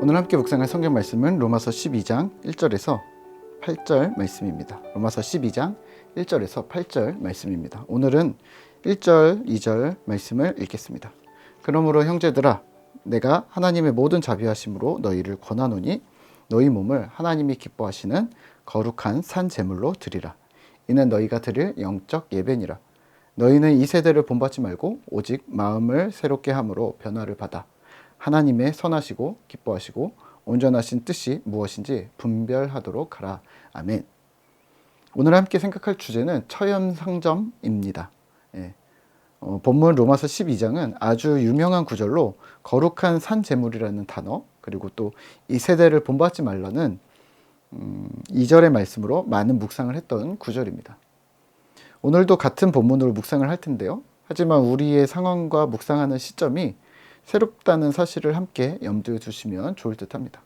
오늘 함께 묵상할 성경 말씀은 로마서 12장 1절에서 8절 말씀입니다. 로마서 12장 1절에서 8절 말씀입니다. 오늘은 1절, 2절 말씀을 읽겠습니다. 그러므로 형제들아 내가 하나님의 모든 자비하심으로 너희를 권하노니 너희 몸을 하나님이 기뻐하시는 거룩한 산 제물로 드리라. 이는 너희가 드릴 영적 예배니라. 너희는 이 세대를 본받지 말고 오직 마음을 새롭게 함으로 변화를 받아 하나님의 선하시고 기뻐하시고 온전하신 뜻이 무엇인지 분별하도록 하라. 아멘. 오늘 함께 생각할 주제는 처연상점입니다. 예. 어, 본문 로마서 12장은 아주 유명한 구절로 거룩한 산 제물이라는 단어 그리고 또 이 세대를 본받지 말라는 음, 2절의 말씀으로 많은 묵상을 했던 구절입니다. 오늘도 같은 본문으로 묵상을 할 텐데요. 하지만 우리의 상황과 묵상하는 시점이 새롭다는 사실을 함께 염두에 두시면 좋을 듯 합니다.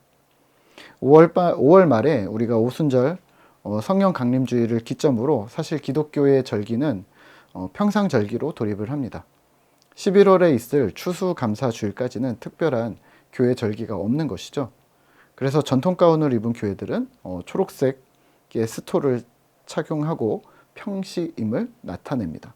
5월, 5월 말에 우리가 오순절 어, 성령 강림주의를 기점으로 사실 기독교의 절기는 어, 평상절기로 돌입을 합니다. 11월에 있을 추수감사주일까지는 특별한 교회 절기가 없는 것이죠. 그래서 전통 가운을 입은 교회들은 어, 초록색의 스토를 착용하고 평시임을 나타냅니다.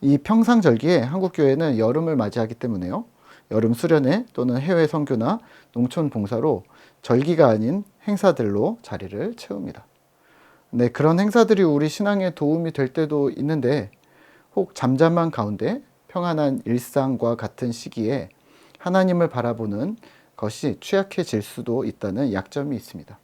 이 평상절기에 한국 교회는 여름을 맞이하기 때문에요. 여름 수련회 또는 해외 선교나 농촌 봉사로 절기가 아닌 행사들로 자리를 채웁니다. 네, 그런 행사들이 우리 신앙에 도움이 될 때도 있는데 혹 잠잠한 가운데 평안한 일상과 같은 시기에 하나님을 바라보는 것이 취약해질 수도 있다는 약점이 있습니다.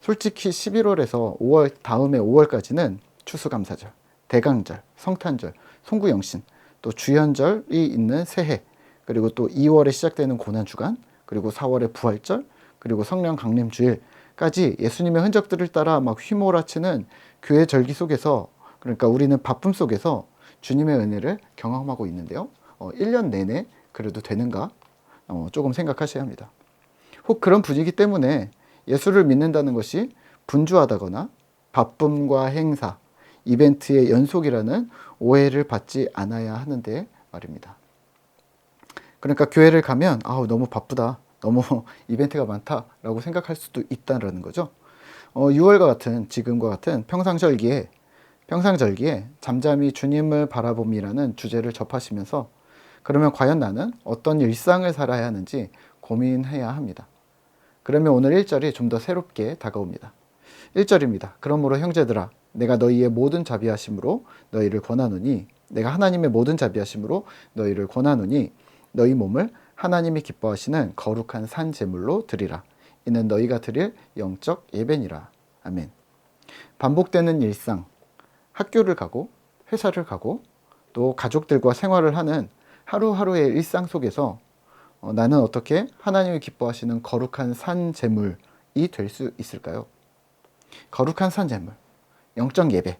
솔직히 11월에서 5월 다음에 5월까지는 추수감사절, 대강절, 성탄절, 송구영신, 또 주연절이 있는 새해, 그리고 또 2월에 시작되는 고난 주간, 그리고 4월에 부활절, 그리고 성령 강림 주일까지 예수님의 흔적들을 따라 막 휘몰아치는 교회 절기 속에서 그러니까 우리는 바쁨 속에서 주님의 은혜를 경험하고 있는데요. 어, 1년 내내 그래도 되는가? 어, 조금 생각하셔야 합니다. 혹 그런 분위기 때문에 예수를 믿는다는 것이 분주하다거나 바쁨과 행사, 이벤트의 연속이라는 오해를 받지 않아야 하는데 말입니다. 그러니까 교회를 가면 아우 너무 바쁘다. 너무 이벤트가 많다라고 생각할 수도 있다라는 거죠. 어, 6월과 같은 지금과 같은 평상절기에 평상절기에 잠잠히 주님을 바라봄이라는 주제를 접하시면서 그러면 과연 나는 어떤 일상을 살아야 하는지 고민해야 합니다. 그러면 오늘 1절이 좀 더 새롭게 다가옵니다. 1절입니다. 그러므로 형제들아 내가 너희의 모든 자비하심으로 너희를 권하노니 내가 하나님의 모든 자비하심으로 너희를 권하노니 너희 몸을 하나님이 기뻐하시는 거룩한 산 제물로 드리라. 이는 너희가 드릴 영적 예배니라. 아멘. 반복되는 일상, 학교를 가고 회사를 가고 또 가족들과 생활을 하는 하루하루의 일상 속에서 어, 나는 어떻게 하나님이 기뻐하시는 거룩한 산 제물이 될 수 있을까요? 거룩한 산 제물, 영적 예배.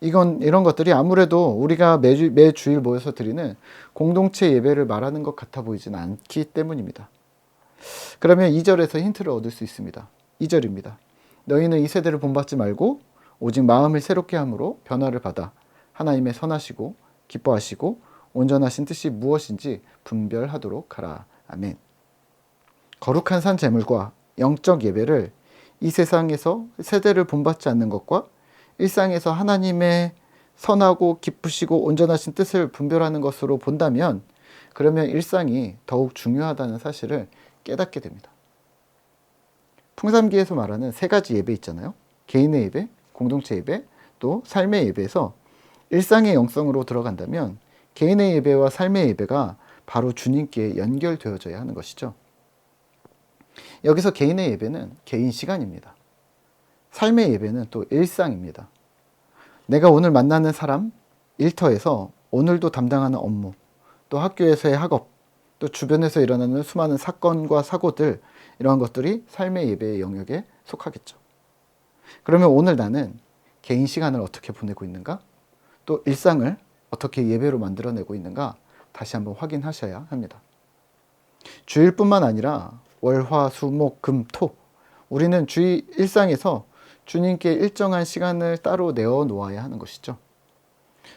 이건 이런 것들이 아무래도 우리가 매주 매주일 모여서 드리는 공동체 예배를 말하는 것 같아 보이지는 않기 때문입니다. 그러면 2절에서 힌트를 얻을 수 있습니다. 2절입니다. 너희는 이 세대를 본받지 말고 오직 마음을 새롭게 함으로 변화를 받아 하나님의 선하시고 기뻐하시고 온전하신 뜻이 무엇인지 분별하도록 하라. 아멘. 거룩한 산 제물과 영적 예배를 이 세상에서 세대를 본받지 않는 것과 일상에서 하나님의 선하고 기쁘시고 온전하신 뜻을 분별하는 것으로 본다면 그러면 일상이 더욱 중요하다는 사실을 깨닫게 됩니다. 풍삼기에서 말하는 세 가지 예배 있잖아요. 개인의 예배, 공동체 예배, 또 삶의 예배에서 일상의 영성으로 들어간다면 개인의 예배와 삶의 예배가 바로 주님께 연결되어져야 하는 것이죠. 여기서 개인의 예배는 개인 시간입니다. 삶의 예배는 또 일상입니다. 내가 오늘 만나는 사람, 일터에서 오늘도 담당하는 업무, 또 학교에서의 학업, 또 주변에서 일어나는 수많은 사건과 사고들, 이러한 것들이 삶의 예배의 영역에 속하겠죠. 그러면 오늘 나는 개인 시간을 어떻게 보내고 있는가? 또 일상을 어떻게 예배로 만들어내고 있는가? 다시 한번 확인하셔야 합니다. 주일뿐만 아니라 월, 화, 수, 목, 금, 토. 우리는 주의 일상에서 주님께 일정한 시간을 따로 내어 놓아야 하는 것이죠.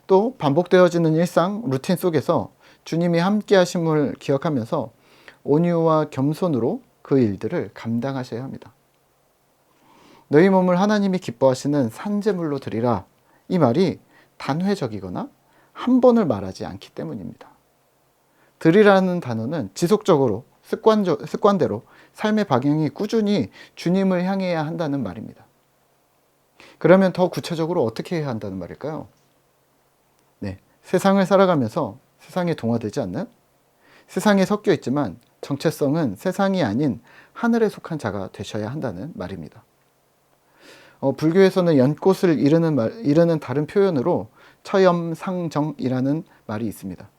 또 반복되어지는 일상, 루틴 속에서 주님이 함께 하심을 기억하면서 온유와 겸손으로 그 일들을 감당하셔야 합니다. 너희 몸을 하나님이 기뻐하시는 산제물로 드리라. 이 말이 단회적이거나 한 번을 말하지 않기 때문입니다. 드리라는 단어는 지속적으로 습관저, 습관대로 삶의 방향이 꾸준히 주님을 향해야 한다는 말입니다. 그러면 더 구체적으로 어떻게 해야 한다는 말일까요? 네, 세상을 살아가면서 세상에 동화되지 않는 세상에 섞여 있지만 정체성은 세상이 아닌 하늘에 속한 자가 되셔야 한다는 말입니다. 어, 불교에서는 연꽃을 이르는 말, 이르는 다른 표현으로 처염상정이라는 말이 있습니다.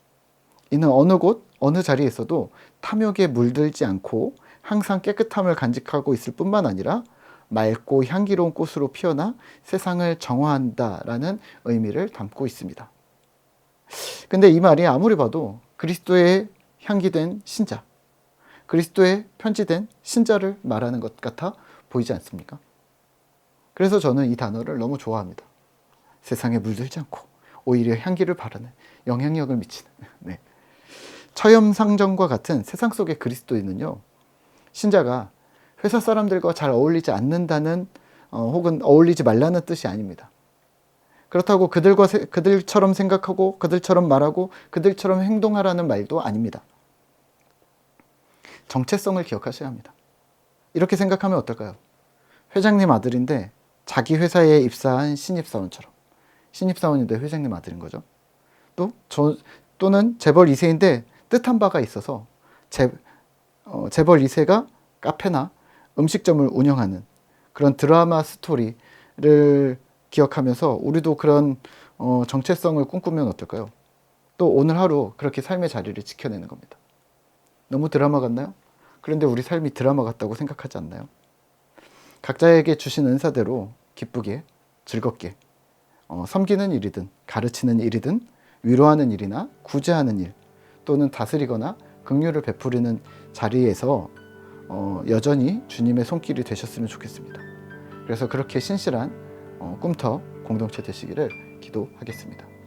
이는 어느 곳, 어느 자리에서도 탐욕에 물들지 않고 항상 깨끗함을 간직하고 있을 뿐만 아니라 맑고 향기로운 꽃으로 피어나 세상을 정화한다라는 의미를 담고 있습니다. 근데 이 말이 아무리 봐도 그리스도의 향기된 신자, 그리스도의 편지된 신자를 말하는 것 같아 보이지 않습니까? 그래서 저는 이 단어를 너무 좋아합니다. 세상에 물들지 않고 오히려 향기를 바르는 영향력을 미치는 네. 처염상정과 같은 세상 속의 그리스도인은요 신자가 회사 사람들과 잘 어울리지 않는다는 어, 혹은 어울리지 말라는 뜻이 아닙니다. 그렇다고 그들과 세, 그들처럼 생각하고 그들처럼 말하고 그들처럼 행동하라는 말도 아닙니다. 정체성을 기억하셔야 합니다. 이렇게 생각하면 어떨까요? 회장님 아들인데 자기 회사에 입사한 신입사원처럼 신입사원인데 회장님 아들인 거죠. 또 저, 또는 재벌 2세인데 뜻한 바가 있어서 재, 어, 재벌 2세가 카페나 음식점을 운영하는 그런 드라마 스토리를 기억하면서 우리도 그런 어, 정체성을 꿈꾸면 어떨까요? 또 오늘 하루 그렇게 삶의 자리를 지켜내는 겁니다. 너무 드라마 같나요? 그런데 우리 삶이 드라마 같다고 생각하지 않나요? 각자에게 주신 은사대로 기쁘게 즐겁게 어, 섬기는 일이든 가르치는 일이든 위로하는 일이나 구제하는 일 또는 다스리거나 긍휼을 베푸리는 자리에서 어, 여전히 주님의 손길이 되셨으면 좋겠습니다. 그래서 그렇게 신실한 어, 꿈터 공동체 되시기를 기도하겠습니다.